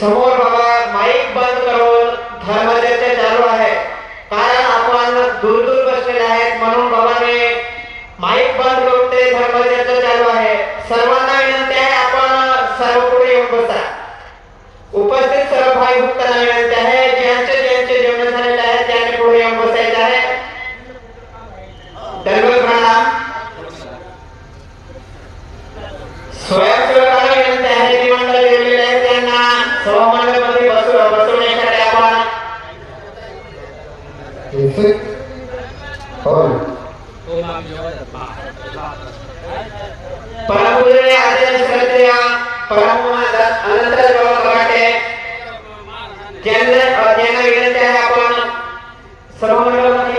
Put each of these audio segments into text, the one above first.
समोर बाबा माईक बंद करून धर्मचर्चा चालू आहे. कारण आपण दूर दूर बसलेले आहेत म्हणून बाबाने माईक बंद करून ते धर्मचर्चा चालू आहे. सर्वांना विनंती आहे आपण सर्व कुठे येऊन बसा. उपस्थित सर्व भाई भक्तांना परमपूजने आदर्श सरत्या परममादात अनंत बाबा कवाटे ज्यांना ज्यांना विनंती आहे आपण सर्व मंडळांना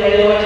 alrededor.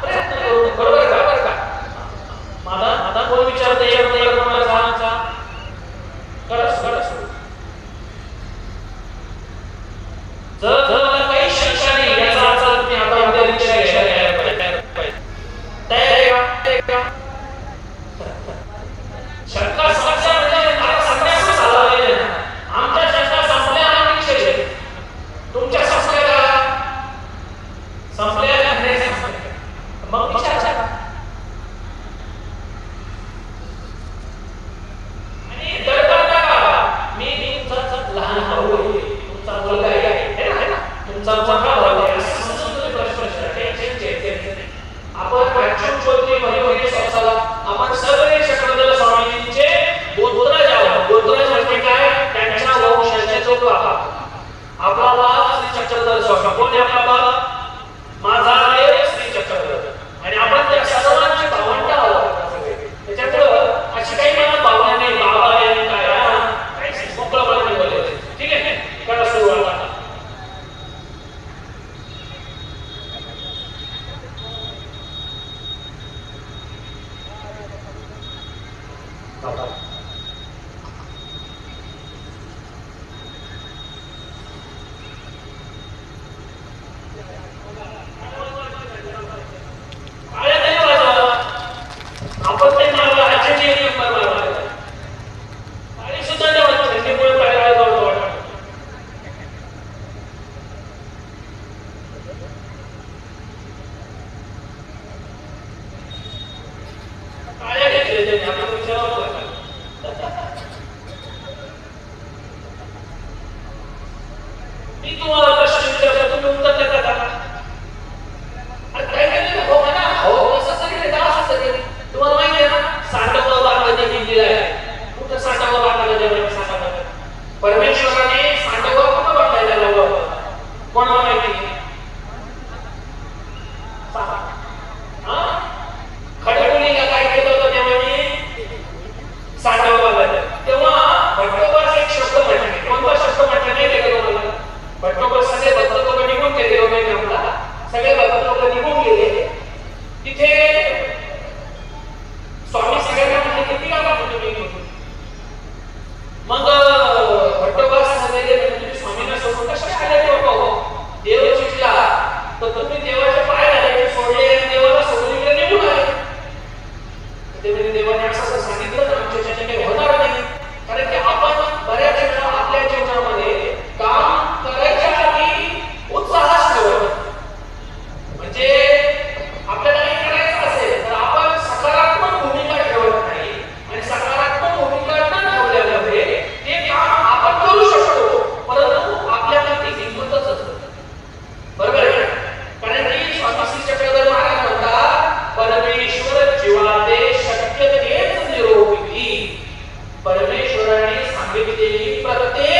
प्रयत्न करू बरोबर का माझा माझा कोण विचारते 짠짠 para ti.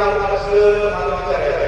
malam-malam segala macam-macam ya.